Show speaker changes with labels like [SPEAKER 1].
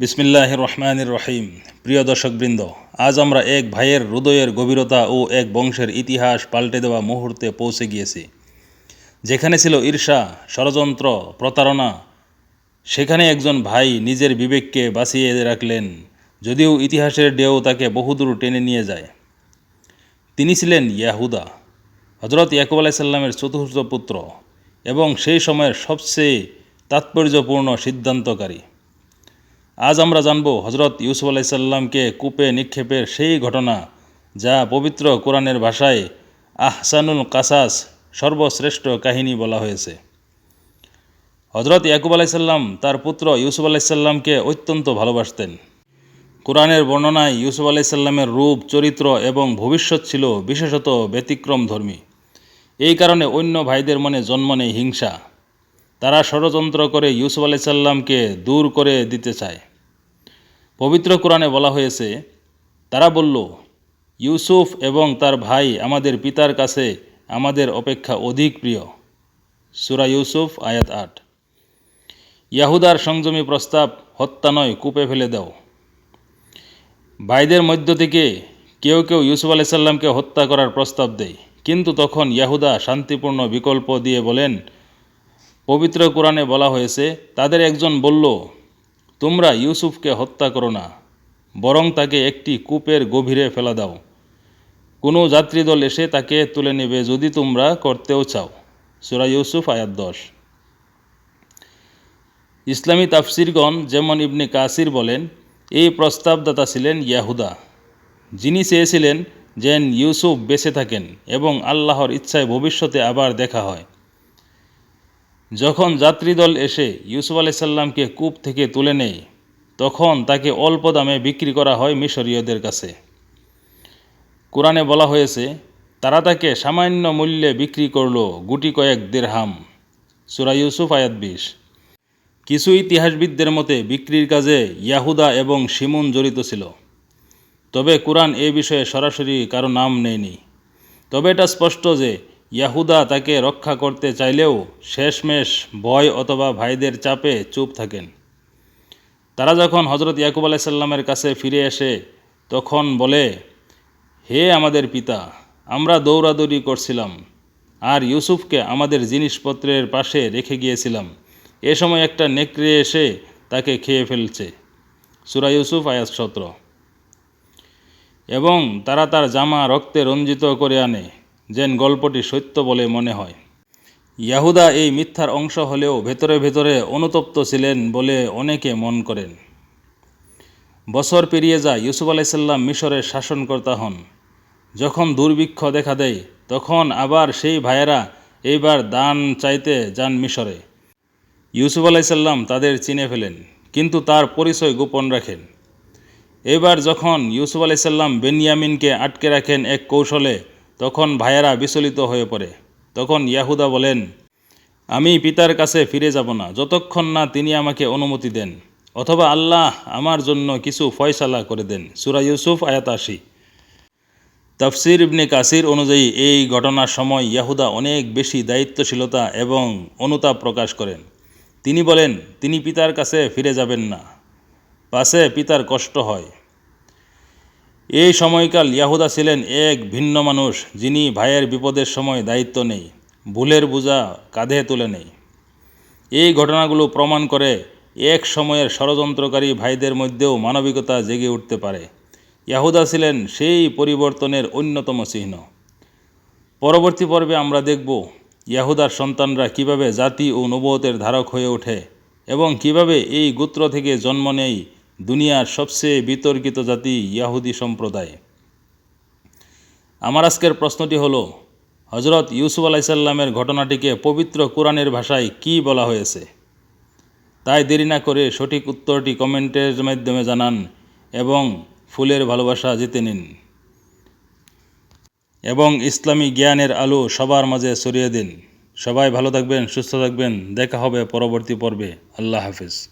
[SPEAKER 1] বিসমিল্লাহ রহমানির রহিম। প্রিয় দর্শকবৃন্দ, আজ আমরা এক ভাইয়ের হৃদয়ের গভীরতা ও এক বংশের ইতিহাস পাল্টে দেওয়া মুহূর্তে পৌঁছে গিয়েছি। যেখানে ছিল ঈর্ষা, ষড়যন্ত্র, প্রতারণা, সেখানে একজন ভাই নিজের বিবেককে বাঁচিয়ে রাখলেন, যদিও ইতিহাসের ঢেউ তাকে বহুদূর টেনে নিয়ে যায়। তিনি ছিলেন ইয়াহুদা হজরত ইয়াকুব আলাইসাল্লামের চতুর্থ পুত্র এবং সেই সময়ের সবচেয়ে তাৎপর্যপূর্ণ সিদ্ধান্তকারী। আজ আমরা জানব হজরত ইউসুফ আলাইসাল্লামকে কূপে নিক্ষেপের সেই ঘটনা, যা পবিত্র কোরআনের ভাষায় আহসানুল কাসাস সর্বশ্রেষ্ঠ কাহিনী বলা হয়েছে। হজরত ইয়াকুব আলাইসাল্লাম তার পুত্র ইউসুফ আলাইসাল্লামকে অত্যন্ত ভালোবাসতেন। কোরআনের বর্ণনায় ইউসুফ আলাইসাল্লামের রূপ, চরিত্র এবং ভবিষ্যৎ ছিল বিশেষত ব্যতিক্রম ধর্মী এই কারণে অন্য ভাইদের মনে জন্ম নেই হিংসা। তারা ষড়যন্ত্র করে ইউসুফ আলাইসাল্লামকে দূর করে দিতে চায়। পবিত্র কোরআনে বলা হয়েছে, তারা বলল, ইউসুফ এবং তার ভাই আমাদের পিতার কাছে আমাদের অপেক্ষা অধিক প্রিয়। সুরা ইউসুফ, আয়াত আট। ইয়াহুদার সংযমী প্রস্তাব, হত্যা নয়, কূপে ফেলে দাও। ভাইদের মধ্য থেকে কেউ কেউ ইউসুফ আলাইসাল্লামকে হত্যা করার প্রস্তাব দেয়। কিন্তু তখন ইয়াহুদা শান্তিপূর্ণ বিকল্প দিয়ে বলেন পবিত্র কোরআনে বলা হয়েছে, তাদের একজন বলল, তোমরা ইউসুফকে হত্যা করো না, বরং তাকে একটি কূপের গভীরে ফেলা দাও। কোনো যাত্রীদল এসে তাকে তুলে নেবে যদি তোমরা করতেও চাও। সুরা ইউসুফ, আয়াত দশ। ইসলামী তাফসিরগণ, যেমন ইবনে কাসির বলেন, এই প্রস্তাবদাতা ছিলেন ইয়াহুদা। যিনি চেয়েছিলেন যেন ইউসুফ বেঁচে থাকেন এবং আল্লাহর ইচ্ছায় ভবিষ্যতে আবার দেখা হয়। যখন যাত্রীদল এসে ইউসুফ আলাইসাল্লামকে কূপ থেকে তুলে নেয়, তখন তাকে অল্প দামে বিক্রি করা হয় মিশরীয়দের কাছে। কোরআনে বলা হয়েছে, তারা তাকে সামান্য মূল্যে বিক্রি করল গুটি কয়েক দেড়হাম। সুরা ইউসুফ আয়াত বিশ। কিছু ইতিহাসবিদদের মতে, বিক্রির কাজে ইয়াহুদা এবং শিমুন জড়িত ছিল। তবে কোরআন এ বিষয়ে সরাসরি কারও নাম নেয়নি। তবে এটা স্পষ্ট যে ইয়াহুদা তাকে রক্ষা করতে চাইলেও শেষমেশ ভয় অথবা ভাইদের চাপে চুপ থাকেন। তারা যখন হজরত ইয়াকুব আলাইসাল্লামের কাছে ফিরে আসে তখন বলে, হে আমাদের পিতা, আমরা দৌড়াদৌড়ি করছিলাম আর ইউসুফকে আমাদের জিনিসপত্রের পাশে রেখে গিয়েছিলাম। এ সময় একটা নেকড়ে এসে তাকে খেয়ে ফেলছে। সুরা ইউসুফ, আয়াত সত্র। এবং তারা তার জামা রক্তে রঞ্জিত করে আনে। যেন গল্পটি সত্য বলে মনে হয়। ইয়াহুদা এই মিথ্যার অংশ হলেও ভেতরে ভেতরে অনুতপ্ত ছিলেন বলে অনেকে মন করেন। বছর পেরিয়ে যায়, ইউসুফ আলাইসাল্লাম মিশরের শাসনকর্তা হন। যখন দুর্ভিক্ষ দেখা দেয়, তখন আবার সেই ভাইয়েরা এইবার দান চাইতে যান মিশরে। ইউসুফ আলাইসাল্লাম তাদের চিনে ফেলেন, কিন্তু তার পরিচয় গোপন রাখেন। এবার যখন ইউসুফ আলাইসাল্লাম বেনিয়ামিনকে আটকে রাখেন এক কৌশলে তখন ভাইয়েরা বিচলিত হয়ে পড়ে। তখন ইয়াহুদা বলেন, আমি পিতার কাছে ফিরে যাব না। যতক্ষণ না তিনি আমাকে অনুমতি দেন, অথবা আল্লাহ আমার জন্য কিছু ফয়সালা করে দেন। সুরা ইউসুফ, আয়াত আশি। তাফসির ইবনে কাসির অনুযায়ী এই ঘটনার সময় ইয়াহুদা অনেক বেশি দায়িত্বশীলতা এবং অনুতাপ প্রকাশ করেন। তিনি বলেন, তিনি পিতার কাছে ফিরে যাবেন না। পাশে পিতার কষ্ট হয়। এই সময়কাল ইয়াহুদা ছিলেন এক ভিন্ন মানুষ, যিনি ভাইয়ের বিপদের সময় দায়িত্ব নেই, ভুলের বোঝা কাঁধে তুলে নেই। এই ঘটনাগুলো প্রমাণ করে এক সময়ের ষড়যন্ত্রকারী ভাইদের মধ্যেও মানবিকতা জেগে উঠতে পারে। ইয়াহুদা ছিলেন সেই পরিবর্তনের অন্যতম চিহ্ন। পরবর্তী পর্বে আমরা দেখব ইয়াহুদার সন্তানরা কীভাবে জাতি ও নবতের ধারক হয়ে ওঠে এবং কীভাবে এই গোত্র থেকে জন্ম নেয় দুনিয়ার সবচেয়ে বিতর্কিত জাতি ইয়াহুদি সম্প্রদায়। আমার আজকের প্রশ্নটি হলো হজরত ইউসুফ আলাইসাল্লামের ঘটনাটিকে পবিত্র কোরআনের ভাষায় কি বলা হয়েছে? তাই দেরি না করে সঠিক উত্তরটি কমেন্টের মাধ্যমে জানান এবং ফুলের ভালোবাসা জিতে নিন। এবং ইসলামী জ্ঞানের আলো সবার মাঝে ছড়িয়ে দিন। সবাই ভালো থাকবেন, সুস্থ থাকবেন। দেখা হবে পরবর্তী পর্বে। আল্লাহ হাফিজ।